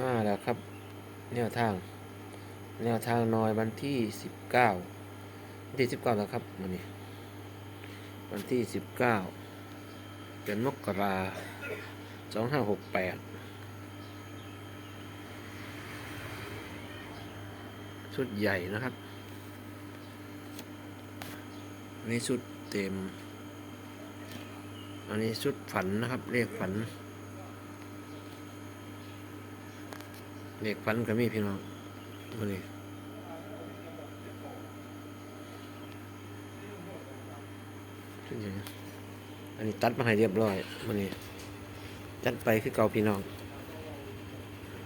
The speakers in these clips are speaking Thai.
มาแล้วครับ แนวทาง แนวทางน้อยวันที่สิบเก้าวันที่สิบเก้าแล้วครับวันนี้ วันที่สิบเก้าเดือนมกราสองห้าหกแปดชุดใหญ่นะครับอันนี้ชุดเต็ม อันนี้ชุดฝันนะครับเลขฝัน เลขฝันก็มีพี่น้องมานี่ชุดใหญ่นะอันนี้ตัดมาให้เรียบร้อยมานี่จัดไปคือเก่าพี่น้อง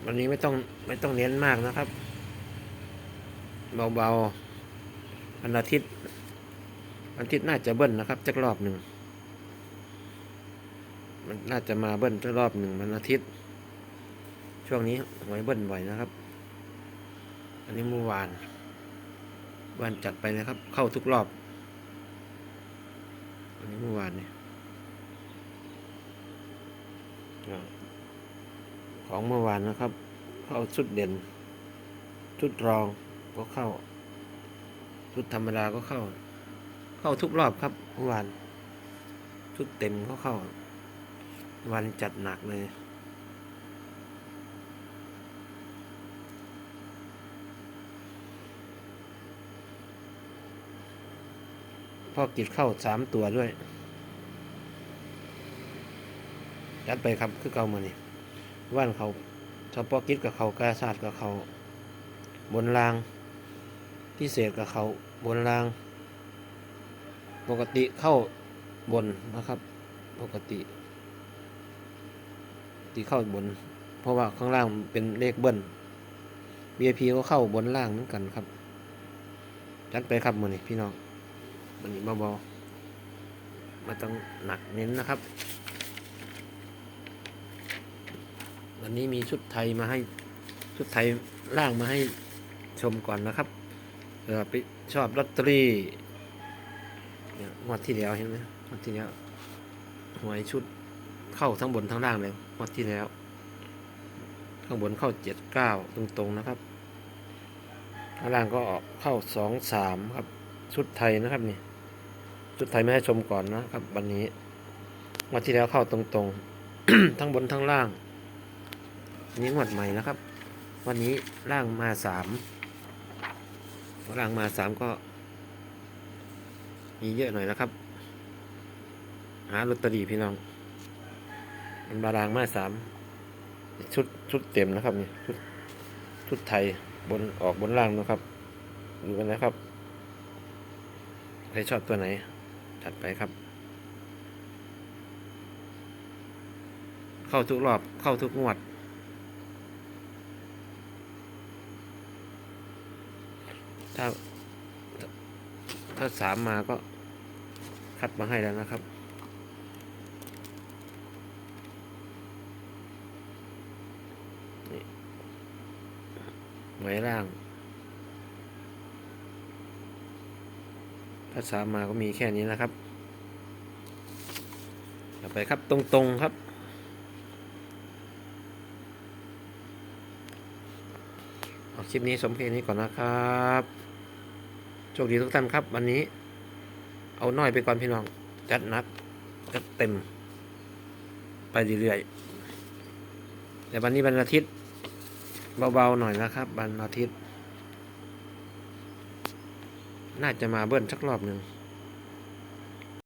วันนี้ไม่ต้องไม่ต้องเน้นมากนะครับ เบาๆวันอาทิตย์วันอาทิตย์น่าจะเบิ้ลนะครับจักรอบหนึ่งมันน่าจะมาเบิ้ลสักรอบหนึ่งวันอาทิตย์ ช่วงนี้หวยเบิ้ลบ่อยนะครับ อันนี้เมื่อวาน วันจัดไปนะครับ เข้าทุกรอบ อันนี้เมื่อวานเนี่ยของเมื่อวานนะครับ เข้าชุดเด่น ชุดรองก็เข้า ชุดธรรมดาก็เข้า เข้าทุกรอบครับเมื่อวานชุดเต็มก็เข้า วันจัดหนักเลย พ่อกิดเข้าสามตัวด้วยยัดไปครับคือเก่ามานี่ว่านเขาชอปอกิดกับเขากาศาสตร์กับเขาบนราง พิเศษกับเขาบนราง ปกติเข้าบนนะครับ ปกติที่เข้าบน เพราะว่าข้างล่างเป็นเลขเบิ้ล VIP ก็เข้าบนล่างเหมือนกันครับ จัดไปครับมือนี่พี่น้อง มันนี้เบาๆมาต้องหนักเน้นนะครับ วันนี้มีชุดไทยมาให้ชุดไทยล่างมาให้ชมก่อนนะครับเออไปชอบลอตเตอรี่เนี่ยงวดที่แล้วเห็นไหมงวดที่แล้วหวยชุดเข้าทั้งบนทั้งล่างเลยงวดที่แล้ว ข้างบนเข้าเจ็ดเก้าตรงๆนะครับข้างล่างก็ออกเข้าสองสามครับชุดไทยนะครับนี่ ชุดไทยไม่ให้ชมก่อนนะครับ วันนี้งวันที่แล้วเข้าตรงๆ ทั้งบนทั้งล่างนนี้งวดใหม่นะครับ วันนี้ล่างมาสามล่างมาสามก็ มีเยอะหน่อยนะครับ หาลอตเตอรี่พี่น้องมันบารางมาสามชุดชุดเต็มนะครับนี่ชุดชุดไทยบนออกบนล่างนะครับดูกันนะครับ ใครชอบตัวไหน จัดไปครับ เข้าทุกรอบเข้าทุกงวด ถ้า ถ้าสามมาก็คัดมาให้แล้วนะครับนี่หมายล่าง ถ้าสามมาก็มีแค่นี้นะครับต่อไปครับตรงๆครับเอาคลิปนี้สมเพลงนี้ก่อนนะครับ โชคดีทุกท่านครับ วันนี้ เอาน้อยไปก่อนพี่น้อง จัดนักจัดเต็ม ไปเรื่อยๆแต่วันนี้วันอาทิตย์ เบาๆหน่อยนะครับวันอาทิตย์ น่าจะมาเบิ้ลสักรอบหนึ่ง